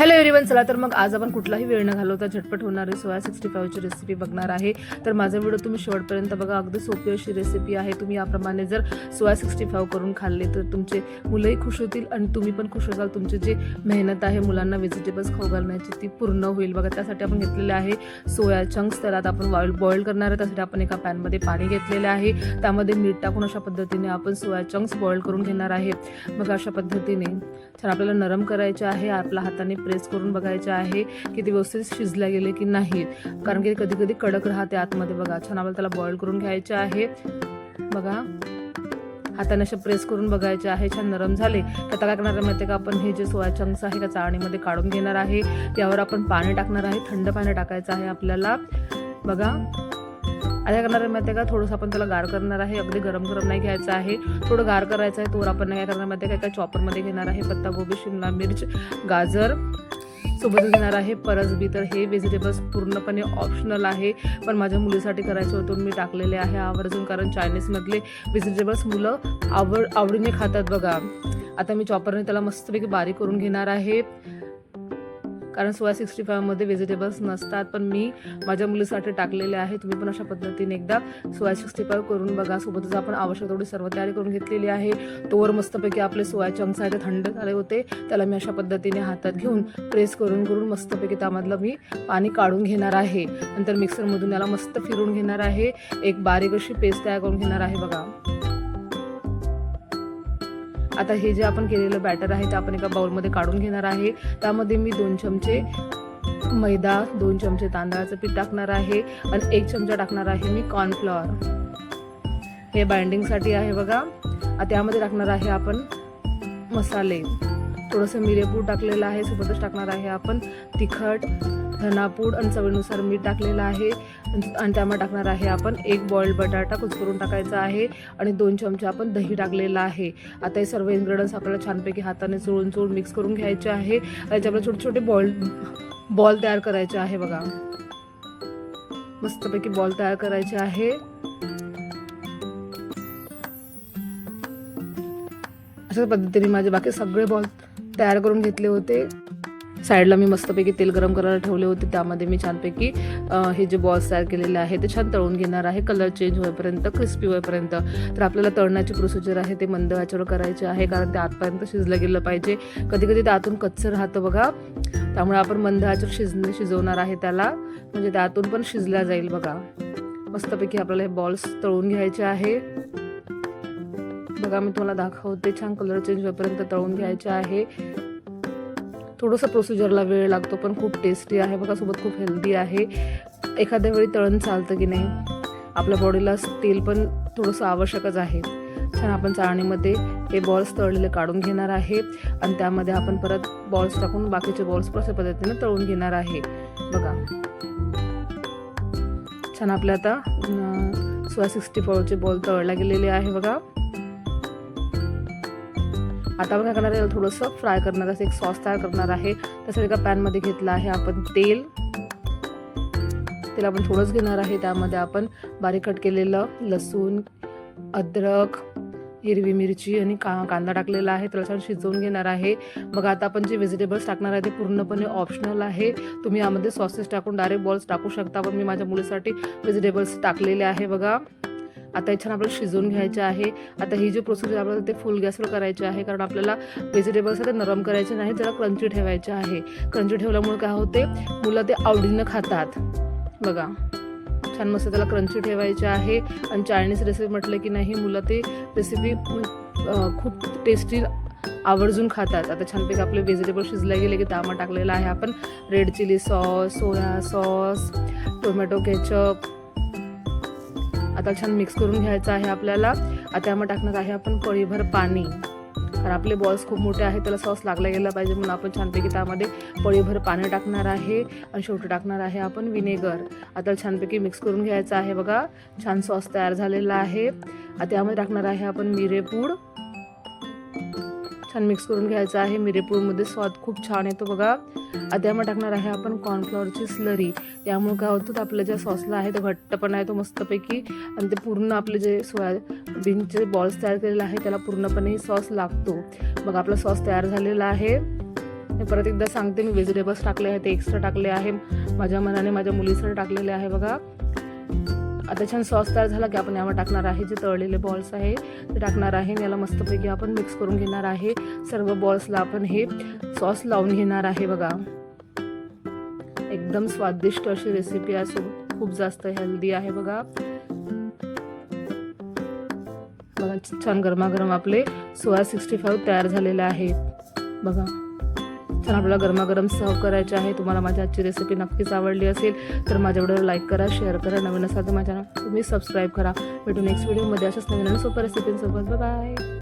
Hello everyone चला तर मग आज आपण कुठलाही वेळ न घालवता झटपट होणारी सोया सिक्स्टी फाईव्हची रेसिपी बघणार आहे. तर माझा व्हिडिओ तुम्ही शेवटपर्यंत बघा. अगदी सोपी अशी रेसिपी आहे. तुम्ही याप्रमाणे जर सोया सिक्स्टी फाईव्ह करून खाल्ले तर तुमचे मुलंही खुश होतील आणि तुम्ही पण खुश होसाल तुमची जी मेहनत आहे मुलांना व्हेजिटेबल्स खाऊ घालण्याची ती पूर्ण होईल. बघा त्यासाठी आपण घेतलेले आहे सोया चंक्स त्याला आता आपण बॉईल बॉईल करणार आहे. त्यासाठी आपण एका पॅनमध्ये पाणी घेतलेले आहे. त्यामध्ये मीठ टाकून अशा पद्धतीने आपण सोया चंक्स बॉईल करून घेणार आहे. मग अशा पद्धतीने. छान आपल्याला नरम करायचे आहे आपल्या हाताने प्रेस करून बघायचे आहे की ते व्यवस्थित शिजल्या गेले की नाही. कारण की कधी कधी कडक राहते आतमध्ये बघा. छान आपल्याला त्याला बॉईल करून घ्यायचे आहे. बघा. हाताने असे प्रेस करून बघायचे आहे. छान नरम झाले. तर आता काय करणार आहे माहिती आहे का? आपण हे जे सोया चंक्स आहे त्या चाळणीमध्ये काढून घेणार आहे. त्यावर आपण पाणी टाकणार आहे. थंड पाणी टाकायचं आहे आपल्याला. बघा. आता काय करणार आहे माहिती आहे का? थोडंसं आपण त्याला गार करणार आहे. अगदी गरम गरम नाही घ्यायचं आहे. थोडं गार करायचं आहे तोवर आपण काय करणार माहिती आहे का? एका चॉपरमध्ये घेणार आहे पत्तागोबी शिमला मिर्च गाजर. सोबत घेणार आहे परसबी तर हे व्हेजिटेबल्स पूर्णपणे ऑप्शनल आहे. पण माझ्या मुलीसाठी करायचं होतं मी टाकलेले आहे आवर्जून कारण चायनीजमधले व्हेजिटेबल्स मुलं आवड आवडीने खातात बघा. आता मी चॉपरने त्याला मस्तपैकी बारीक करून घेणार आहे. कारण सोया सिक्स्टी फायमध्ये व्हेजिटेबल्स नसतात पण मी माझ्या मुलीसाठी टाकलेले आहे. तुम्ही पण अशा पद्धतीने एकदा सोया सिक्स्टी फाय करून बघा. सोबतच आपण आवश्यक तेवढी सर्व तयारी करून घेतलेली आहे. तोवर मस्तपैकी आपले सोया चंक्स आहे ते थंड झाले होते. त्याला मी अशा पद्धतीने हातात घेऊन प्रेस करून करून मस्तपैकी त्यामधलं मी पाणी काढून घेणार आहे. नंतर मिक्सरमधून याला मस्त फिरून घेणार आहे. एक बारीक अशी पेस्ट तयार करून घेणार आहे बघा. आता हे जे आपण केलेलं बॅटर आहे ते आपण एका बाउलमध्ये काढून घेणार आहे. त्यामध्ये मी दोन चमचे मैदा दोन चमचे तांदळाचं पीठ टाकणार आहे आणि एक चमचा टाकणार आहे मी कॉर्नफ्लॉवर हे बाइंडिंगसाठी आहे बघा. त्यामध्ये टाकणार आहे आपण मसाले. थोडंसं मिरेपूड टाकलेलं आहे सोबतच टाकणार आहे आपण तिखट धनापूड आणि चवीनुसार मीठ टाकलेलं आहे. आणि त्यामध्ये टाकणार आहे आपण एक बॉइल्ड बटाटा कुचकरून टाकायचा आहे आणि दोन चमचे आपण दही टाकलेलं आहे. आता हे सर्व इन्ग्रेडियंट्स आपल्याला छानपैकी हाताने चोळून चोळून मिक्स करून घ्यायचे आहे. आणि त्याच्यामध्ये छोटे छोटे बॉल बॉल तयार करायचे आहे बघा. मस्तपैकी बॉल तयार करायचे आहे. अशा पद्धतीने माझे बाकी सगळे बॉल तयार करून घेतले होते. साईडला मी मस्तपैकी तेल गरम करायला ठेवले होते त्यामध्ये मी छानपैकी हे जे बॉल्स तयार केलेले आहे ते छान तळून घेणार आहे. कलर चेंज होईपर्यंत क्रिस्पी होईपर्यंत. तर आपल्याला तळण्याची प्रोसिजर आहे ते मंद ह्याच्यावर करायचे आहे कारण ते आतपर्यंत शिजलं गेलं पाहिजे. कधी कधी ते आतून कच्चं राहतं बघा. त्यामुळे आपण मंद आचेवर शिज शिजवणार आहे त्याला. म्हणजे त्यातून पण शिजल्या जाईल बघा. मस्तपैकी आपल्याला हे बॉल्स तळून घ्यायचे आहे. बघा मी तुम्हाला दाखवते. छान कलर चेंज होईपर्यंत तळून घ्यायचे आहे. थोडंसं प्रोसिजरला वेळ लागतो पण खूप टेस्टी आहे. बघा सोबत खूप हेल्दी आहे. एखाद्या वेळी तळण चालतं की नाही आपल्या बॉडीला तेल पण थोडंसं आवश्यकच आहे. छान आपण चाळणीमध्ये हे बॉल्स तळलेले काढून घेणार आहे. आणि त्यामध्ये आपण परत बॉल्स टाकून बाकीचे बॉल्स अशा पद्धतीने तळून घेणार आहे. बघा. छान आपल्या आता सोया सिक्स्टी फोरचे बॉल तळला गेलेले आहे बघा. आता आपण काय करणार आहे थोडंसं फ्राय करणार असं एक सॉस तयार करणार आहे त्यासाठी एका पॅनमध्ये घेतलं आहे आपण तेल. तेल आपण थोडंच घेणार आहे त्यामध्ये आपण बारीक कट केलेलं लसूण अद्रक हिरवी मिरची आणि का कांदा टाकलेला आहे त्याला छान शिजवून घेणार आहे. मग आता आपण जे व्हेजिटेबल्स टाकणार आहे ते पूर्णपणे ऑप्शनल आहे. तुम्ही यामध्ये सॉसेस टाकून डायरेक्ट बॉल्स टाकू शकता पण मी माझ्या मुलीसाठी व्हेजिटेबल्स टाकलेले आहे बघा. आता हे छान आपल्याला शिजवून घ्यायचे आहे. आता ही जी प्रोसिजर आपल्याला ते फुल गॅसवर करायची आहे. कारण आपल्याला व्हेजिटेबल्स ते नरम करायचे नाही त्याला क्रंची ठेवायचे आहे. क्रंची ठेवल्यामुळे काय होते? मुलं ते आवडीनं खातात. बघा. छान मस्त त्याला क्रंची ठेवायचे आहे. आणि चायनीज रेसिपी म्हटलं की नाही मुलं ते रेसिपी खूप टेस्टी आवर्जून खातात. आता छानपैकी आपले व्हेजिटेबल शिजले गेले की तामा टाकलेलं आहे आपण. Red chilli sauce soya sauce tomato ketchup आता छान मिक्स करून घ्यायचं आहे आपल्याला. आता त्यामध्ये टाकणार आहे आपण पळीभर पाणी. कारण आपले बॉल्स खूप मोठे आहेत त्याला सॉस लागला गेला पाहिजे म्हणून आपण छानपैकी त्यामध्ये पळीभर पाणी टाकणार आहे आणि शेवटी टाकणार आहे आपण विनेगर आता छानपैकी मिक्स करून घ्यायचं आहे बघा. छान सॉस तयार झालेला आहे. आता त्यामध्ये टाकणार आहे आपण मिरेपूड छान मिक्स करून घ्यायचं आहे. मिरेपूडमध्ये स्वाद खूप छान येतो बघा. आता टाकणार आहे आपण कॉर्नफ्लॉवरची स्लरी त्यामुळे काय होतं तर आपलं ज्या सॉसला आहे तो घट्टपणा आहे तो मस्तपैकी आणि ते पूर्ण आपले जे सोयाबीनचे बॉल्स तयार केलेले आहे त्याला पूर्णपणे सॉस लागतो. मग आपला सॉस तयार झालेला आहे. मी परत एकदा सांगते मी व्हेजिटेबल्स टाकले आहेत ते एक्स्ट्रा टाकले आहे. माझ्या मनाने माझ्या मुलीसाठी टाकलेले आहे बघा. आता छान सॉस तयार झाला की आपण यावर टाकणार आहे जे तळलेले बॉल्स आहे ते टाकणार आहे आणि याला मस्तपैकी आपण मिक्स करून घेणार आहे. सर्व बॉल्सला आपण हे सॉस लावून घेणार आहे बघा. एकदम स्वादिष्ट अशी रेसिपी आहे. खूप जास्त हेल्दी आहे बघा. बघा छान गरमागरम आपले सोया सिक्स्टी फाईव्ह तयार झालेले आहेत. बघा. छान आपल्याला गरमागरम सर्व करायचे आहे. तुम्हाला माझी आजची रेसिपी नक्कीच आवडली असेल तर माझ्या व्हिडिओ लाईक करा शेअर करा. नवीन असाल तर माझ्या तुम्ही सबस्क्राईब करा. भेटू नेक्स्ट व्हिडिओमध्ये अशाच नवीन आणि सोप्या रेसिपींसोबत बाय